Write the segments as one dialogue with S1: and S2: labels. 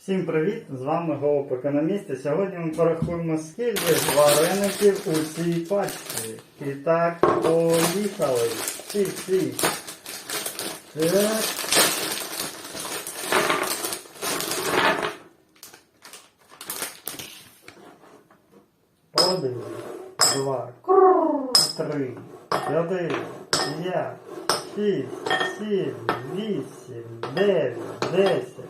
S1: Всім привіт! З вами Голуб Економіст. І Сьогодні ми порахуємо, скільки вареників у цій пачці. І так, поїхали. Всі, всі. Так. Один, два, три, чотири, п'ять, шість, сім, вісім, дев'ять, десять.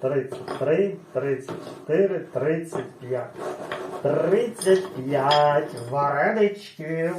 S1: 33, 34, 35. 35 вареничків.